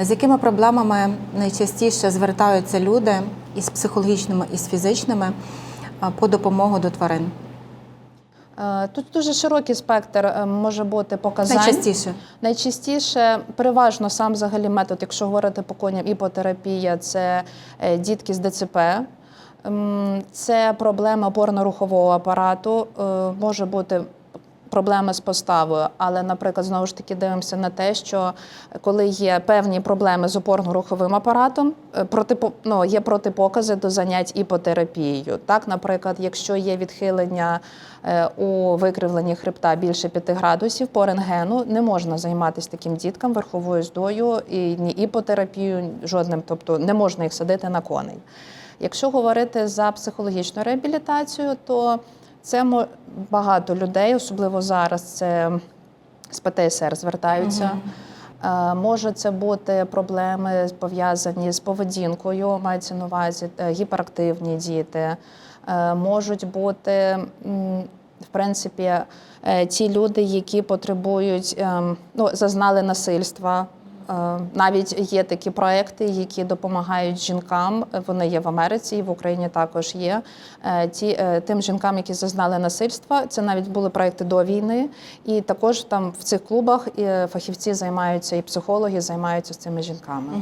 З якими проблемами найчастіше звертаються люди із психологічними і з фізичними по допомогу до тварин? Е, Тут дуже широкий спектр е, може бути показань. Найчастіше. Найчастіше, переважно сам взагалі метод, якщо говорити по коням, іпотерапія це е, дітки з ДЦП. Це проблема опорно-рухового апарату, е, може бути проблеми з поставою, але, наприклад, знову ж таки дивимося на те, що коли є певні проблеми з опорно-руховим апаратом, е, протипо, ну, є протипокази до занять іпотерапією. Так, наприклад, якщо є відхилення е, у викривленні хребта більше 5 градусів по рентгену, не можна займатися таким діткам верховою здою і ні іпотерапією, жодним, тобто не можна їх садити на коней. Якщо говорити за психологічну реабілітацію, то це багато людей, особливо зараз, це з ПТСР звертаються. Е, Може це бути проблеми пов'язані з поведінкою, мається на увазі е, гіперактивні діти. Е, Можуть бути, в принципі, ті люди, які потребують, ем, ну, зазнали насильства. Е, Навіть є такі проекти, які допомагають жінкам. Вони є в Америці, і в Україні також є. Е, Ті е, тим жінкам, які зазнали насильства, це навіть були проекти до війни. І також там в цих клубах е, фахівці займаються і психологи займаються з цими жінками.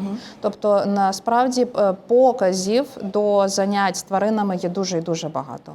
Тобто, насправді показів до занять з тваринами є дуже і дуже багато.